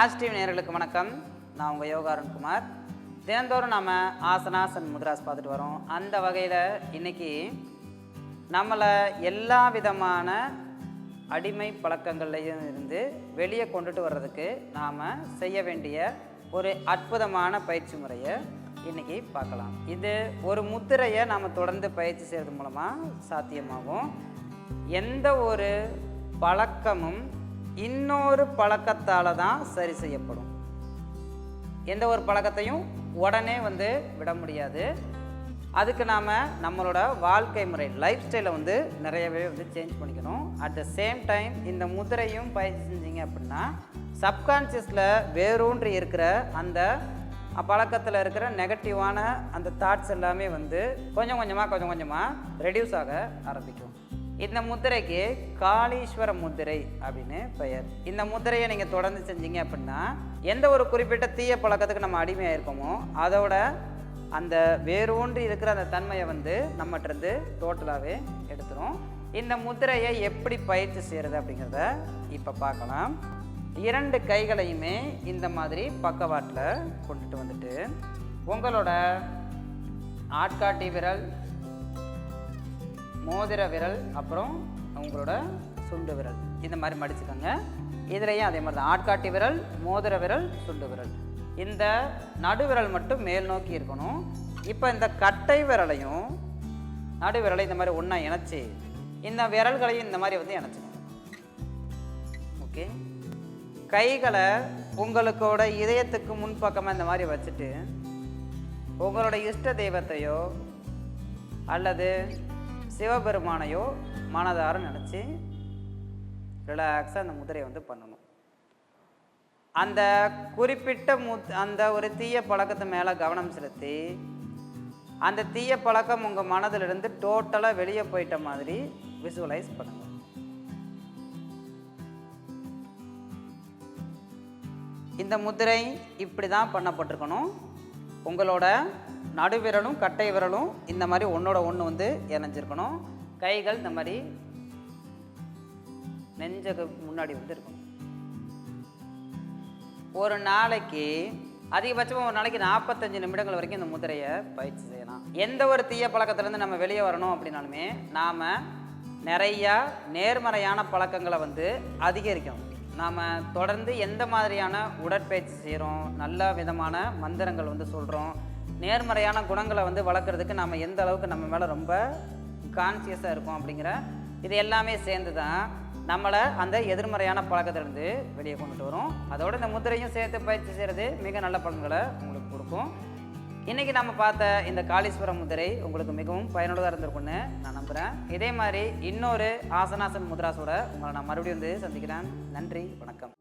Positive நேர்களுக்கு வணக்கம். நான் உங்கள் யோகா அருண்குமார் தினந்தோறும் நாம் ஆசனாசன் முத்ராஸ் பார்த்துட்டு வரோம். அந்த வகையில் இன்னைக்கு நம்மளை எல்லா விதமான அடிமை பழக்கங்கள்லையும் இருந்து வெளியே கொண்டுட்டு வர்றதுக்கு நாம் செய்ய வேண்டிய ஒரு அற்புதமான பயிற்சி முறையை இன்னைக்கு பார்க்கலாம். இது ஒரு முத்திரையை நாம் தொடர்ந்து பயிற்சி செய்கிறது மூலமாக சாத்தியமாகும். எந்த ஒரு பழக்கமும் இன்னொரு பழக்கத்தால் தான் சரி செய்யப்படும். எந்த ஒரு பழக்கத்தையும் உடனே வந்து விட முடியாது. அதுக்கு நாம் நம்மளோட வாழ்க்கை முறை லைஃப் ஸ்டைலை வந்து நிறையவே வந்து சேஞ்ச் பண்ணிக்கணும். அட் த சேம் டைம் இந்த முதிரையும் பயிற்சி செஞ்சீங்க அப்படின்னா சப்கான்ஷியஸில் வேரூன்றி இருக்கிற அந்த பழக்கத்தில் இருக்கிற நெகட்டிவான அந்த தாட்ஸ் எல்லாமே வந்து கொஞ்சம் கொஞ்சமாக கொஞ்சம் கொஞ்சமாக ரெடியூஸ் ஆக ஆரம்பிக்கும். இந்த முத்திரைக்கு காளீஸ்வர முத்திரை அப்படின்னு பெயர். இந்த முத்திரையை நீங்கள் தொடர்ந்து செஞ்சீங்க அப்படின்னா எந்த ஒரு குறிப்பிட்ட தீய பழக்கத்துக்கு நம்ம அடிமையாக இருக்கோமோ அதோட அந்த வேரூன்றி இருக்கிற அந்த தன்மையை வந்து நம்மகிட்டருந்து டோட்டலாகவே எடுத்துரும். இந்த முத்திரையை எப்படி பயிற்சி செய்கிறது அப்படிங்கிறத இப்போ பார்க்கலாம். இரண்டு கைகளையுமே இந்த மாதிரி பக்கவாட்டில் கொண்டுட்டு வந்துட்டு உங்களோட ஆட்காட்டி விரல் மோதிர விரல் அப்புறம் உங்களோட சுண்டு விரல். இந்த மாதிரி மடிச்சுக்கோங்க. இதுலேயும் அதே மாதிரி தான். ஆட்காட்டி விரல் மோதிர விரல் சுண்டு விரல். இந்த நடுவிரல் மட்டும் மேல் நோக்கி இருக்கணும். இப்போ இந்த கட்டை விரலையும் நடுவிரலை இந்த மாதிரி ஒன்றா இணைச்சி இந்த விரல்களையும் இந்த மாதிரி வந்து இணைச்சிக்கணும் ஓகே? கைகளை உங்களுக்கோட இதயத்துக்கு முன்பக்கமாக இந்த மாதிரி வச்சுட்டு உங்களோட இஷ்ட தெய்வத்தையோ அல்லது சிவபெருமானையோ மனதார நினச்சி ரிலாக்ஸாக அந்த முதிரையை வந்து பண்ணணும். அந்த குறிப்பிட்ட மு அந்த ஒரு தீய பழக்கத்து மேலே கவனம் செலுத்தி அந்த தீய பழக்கம் உங்கள் மனதிலிருந்து டோட்டலாக வெளியே போயிட்ட மாதிரி விசுவலைஸ் பண்ணுங்கள் இந்த முதிரை இப்படி தான் பண்ணப்பட்டிருக்கணும். உங்களோட நடுவிரலும் கட்டை விரலும் இந்த மாதிரி ஒன்றோட ஒன்று வந்து இணைஞ்சிருக்கணும். கைகள் இந்த மாதிரி நெஞ்சக்கு முன்னாடி வந்து இருக்கணும். ஒரு நாளைக்கு அதிகபட்சமாக ஒரு நாளைக்கு நாற்பத்தஞ்சு நிமிடங்கள் வரைக்கும் இந்த முதிரையை பயிற்சி செய்யலாம். எந்த ஒரு தீய பழக்கத்துலேருந்து நம்ம வெளியே வரணும் அப்படின்னாலுமே நாம் நிறையா நேர்மறையான பழக்கங்களை வந்து அதிகரிக்கணும். நாம் தொடர்ந்து எந்த மாதிரியான உடற்பயிற்சி செய்கிறோம் நல்ல விதமான மந்திரங்கள் வந்து சொல்கிறோம் நேர்மறையான குணங்களை வந்து வளர்க்குறதுக்கு நம்ம எந்த அளவுக்கு நம்ம மேலே ரொம்ப கான்சியஸாக இருக்கோம் அப்படிங்கிற இது எல்லாமே சேர்ந்து தான் நம்மளை அந்த எதிர்மறையான பழக்கத்திலிருந்து வெளியே கொண்டுட்டு வரும். அதோடு இந்த முத்திரையும் சேர்த்து பயிற்சி செய்கிறது மிக நல்ல பலன்களை உங்களுக்கு கொடுக்கும். இன்றைக்கி நம்ம பார்த்த இந்த காளீஸ்வரம் முதிரை உங்களுக்கு மிகவும் பயனுள்ளதாக இருந்திருக்கும்னு நான் நம்புகிறேன் இதே மாதிரி இன்னொரு ஆசனாசன் முத்ராஸோட உங்களை நான் மறுபடியும் வந்து சந்திக்கிறேன். நன்றி வணக்கம்.